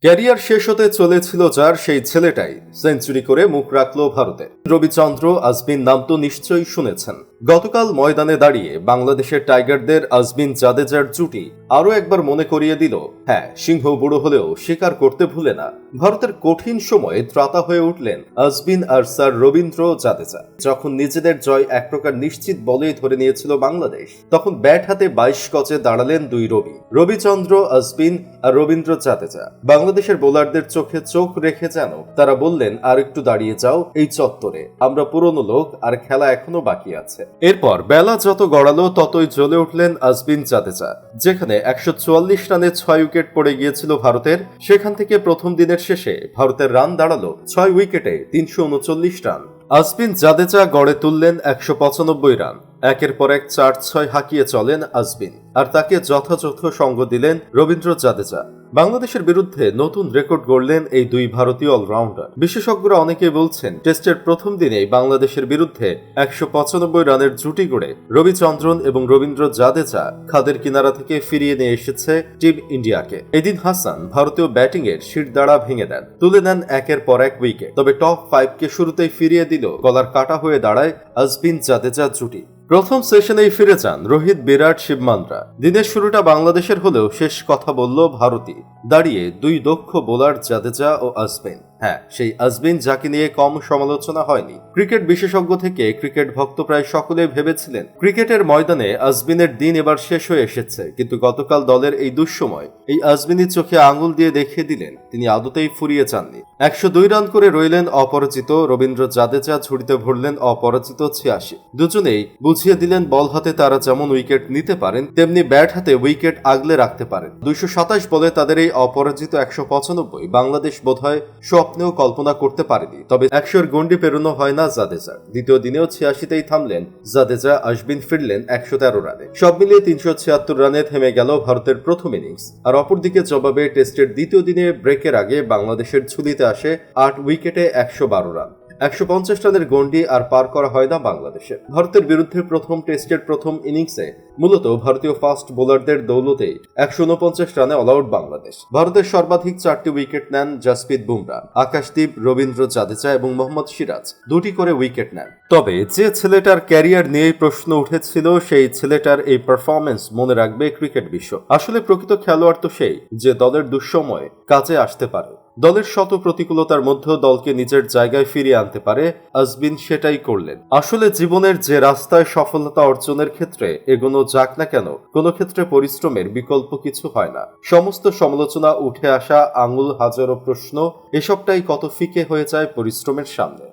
Career শেষ হতে চলেছিল যার সেই ছেলেটাই। সেঞ্চুরি করে মুখ রাখল ভারতে। রবিচন্দ্র, আজমিন নাম তো নিশ্চয়ই শুনেছেন। গতকাল ময়দানে দাঁড়িয়ে বাংলাদেশের টাইগারদের আজমিন জাদেজার জুটি আরও একবার মনে করিয়ে দিল হ্যাঁ সিংহ বুড়ো হলেও স্বীকার করতে ভুলে না। ভারতের কঠিন সময়ে ত্রাতা হয়ে উঠলেন আজমিন আর স্যার রবীন্দ্র জাদেজা। যখন নিজেদের জয় এক প্রকার নিশ্চিত বলেই ধরে নিয়েছিল বাংলাদেশ, তখন ব্যাট হাতে বাইশ গজে দাঁড়ালেন দুই রবি, রবিচন্দ্র, আজমিন আর রবীন্দ্র জাদেজা। বাংলাদেশের বোলারদের চোখে চোখ রেখে যেন তারা বললেন, আর একটু দাঁড়িয়ে যাও এই চত্বরে, আমরা পুরনো লোক, আর খেলা এখনও বাকি আছে। এরপর বেলা যত গড়ালো, ততই জ্বলে উঠলেন আজবিন জাদেজা, যেখানে একশো চুয়াল্লিশ রানে ছয় উইকেট পড়ে গিয়েছিল ভারতের। সেখান থেকে প্রথম দিনের শেষে ভারতের রান দাঁড়াল ছয় উইকেটে তিনশো উনচল্লিশ রান। আজবিন জাদেজা গড়ে তুললেন একশো পঁচানব্বই রান। একের পর এক চার ছয় হাঁকিয়ে চলেন আজবিন আর তাকে যথাযথ সঙ্গ দিলেন রবীন্দ্র জাদেজা। বাংলাদেশের বিরুদ্ধে নতুন রেকর্ড গড়লেন এই দুই ভারতীয় অলরাউন্ডার। বিশেষজ্ঞরা অনেকেই বলছেন, টেস্টের প্রথম দিনেই বাংলাদেশের বিরুদ্ধে একশো পঁচানব্বই রানের জুটি গড়ে রবিচন্দ্রন এবং রবীন্দ্র জাদেজা খাদের কিনারা থেকে ফিরিয়ে নিয়ে এসেছে টিম ইন্ডিয়াকে। এদিন হাসান ভারতীয় ব্যাটিং এর শিরদাঁড়া ভেঙে দেন। তুলে নেন একের পর এক উইকেট, তবে টপ ফাইভকে শুরুতেই ফিরিয়ে দিল গলার কাটা হয়ে দাঁড়ায় আজবিন জাদেজা জুটি। প্রথম সেশনেই ফিরে যান রোহিত বিরাট শিবমান্দ্রা দিনের শুরুটা বাংলাদেশের হলেও শেষ কথা বলল ভারতী দাঁড়িয়ে দুই দক্ষ বোলার জাদেজা ও আজবিন হ্যাঁ সেই আজবিন যাকে নিয়ে কম সমালোচনা হয়নি। ক্রিকেট বিশেষজ্ঞ থেকে ক্রিকেট ভক্ত প্রায় সকলে ভেবেছিলেন, ক্রিকেটের ময়দানে আজবিনের দিন এবার শেষ হয়ে এসেছে, কিন্তু গতকাল দলের এই দুঃসময় এই আজবিনী চোখে আঙুল দিয়ে দেখিয়ে দিলেন, তিনি আদতেই ফুরিয়ে চাননি। একশো দুই রান করে রইলেন অপরাজিত, রবীন্দ্র জাদেজা ঝুড়িতে ভরলেন অপরাজিত ছিয়াশি। দুজনেই বুঝিয়ে দিলেন বল হাতে তারা যেমন উইকেট নিতে পারেন, তেমনি ব্যাট হাতে উইকেট আগলে রাখতে পারেন। দুইশো সাতাশ বলে তাদের এই অপরাজিত একশো পঁচানব্বই, বাংলাদেশ বোধহয় স্বপ্নেও কল্পনা করতে পারেনি। তবে একশোর গন্ডি পেরোনো হয় না জাদেজা। দ্বিতীয় দিনেও ছিয়াশিতেই থামলেন জাদেজা আশবিন ফিরলেন একশো তেরো রানে। সব মিলিয়ে তিনশো ছিয়াত্তর রানে থেমে গেল ভারতের প্রথম ইনিংস। আর অপরদিকে জবাবে টেস্টের দ্বিতীয় দিনে ব্রেকের আগে বাংলাদেশের ঝুলিতে আসে আট উইকেটে একশো বারো রান। একশো পঞ্চাশ রানের গন্ডি আর পার করা হয় না বাংলাদেশে। ভারতের বিরুদ্ধে প্রথম টেস্টের প্রথম ইনিংসে মূলত ভারতীয় ফাস্ট বোলারদের দৌলতে একশো উনপঞ্চাশ রানে অল আউট বাংলাদেশ। ভারতের সর্বাধিক চারটি উইকেট নেন জাসপ্রীত বুমরা, আকাশদীপ, রবীন্দ্র জাদেজা এবং মোহাম্মদ সিরাজ। দুটি করে উইকেট নেন। তবে যে ছেলেটার ক্যারিয়ার নিয়েই প্রশ্ন উঠেছিল, সেই ছেলেটার এই পারফরমেন্স মনে রাখবে ক্রিকেট বিশ্ব। আসলে প্রকৃত খেলোয়াড় তো সেই, যে দলের দুঃসময়ে কাজে আসতে পারে। দলের শত প্রতিকূলতার মধ্যেও দলকে নিজের জায়গায় ফিরিয়ে আনতে পারে আজবিন সেটাই করলেন। আসলে জীবনের যে রাস্তায় সফলতা অর্জনের ক্ষেত্রে এগোনো যাক না কেন, কোনো ক্ষেত্রে পরিশ্রমের বিকল্প কিছু হয় না। সমস্ত সমালোচনা, উঠে আসা, আঙুল হাজারো প্রশ্ন, এসবটাই কত ফিকে হয়ে যায় পরিশ্রমের সামনে।